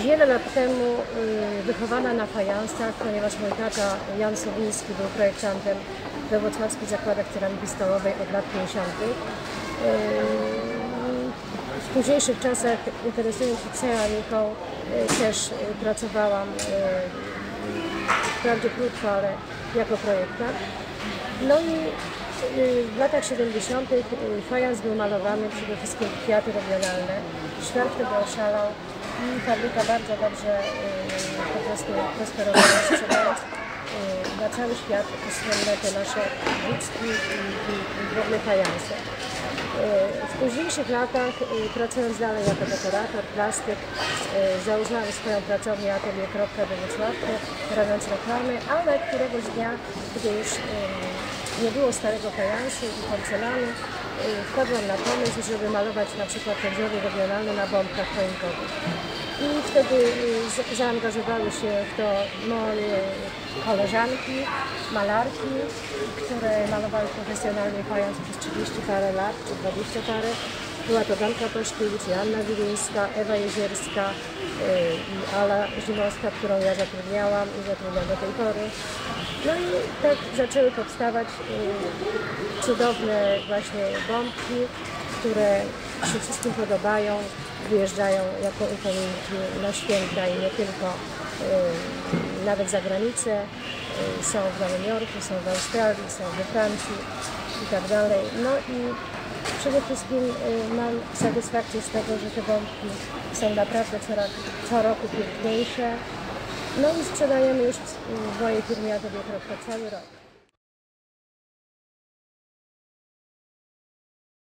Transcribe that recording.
Wiele lat temu y, wychowana na fajansach, ponieważ mój tata Jan Sowiński był projektantem we Wrocławskich Zakładach Ceramiki Stołowej od lat 50. Y, W późniejszych czasach interesując się ceramiką y, też pracowałam wprawdzie krótko, ale jako projektant. No i w latach 70. y, fajans był malowany, przede wszystkim kwiaty regionalne. Świat wtedy oszalał i fabryka bardzo dobrze y, po prostu prosperowała, sprzedając y, na cały świat słynne te nasze wódzki i, i, i w ogóle fajanse. Y, W późniejszych latach, pracując dalej jako dekorator, plastyk, założyłam swoją pracownię Atelier Kropka we Wrocławku, robiąc reklamy, ale któregoś dnia, gdy już nie było starego fajansu i porcelany, wpadłam na pomysł, żeby malować na przykład te wzory regionalne na bombkach choinkowych. I wtedy y, zaangażowały się w to moje koleżanki, malarki, które malowały profesjonalnie fajans przez 30 parę lat, czy 20 parę. Była to Danka Paszkiewicz, Joanna Wilińska, Ewa Jezierska y, i Ala Zimowska, którą ja zatrudniałam i zatrudniam do tej pory. No i tak zaczęły powstawać y, cudowne właśnie bombki, które się wszystkim podobają, wyjeżdżają jako upominki na święta i nie tylko, y, nawet za granicę. Są w Nowym Jorku, są w Australii, są we Francji i tak dalej. No i przede wszystkim y, mam satysfakcję z tego, że te bombki są naprawdę co, ro- co roku piękniejsze. No i sprzedajemy już w mojej firmie Atelier Kropka cały rok.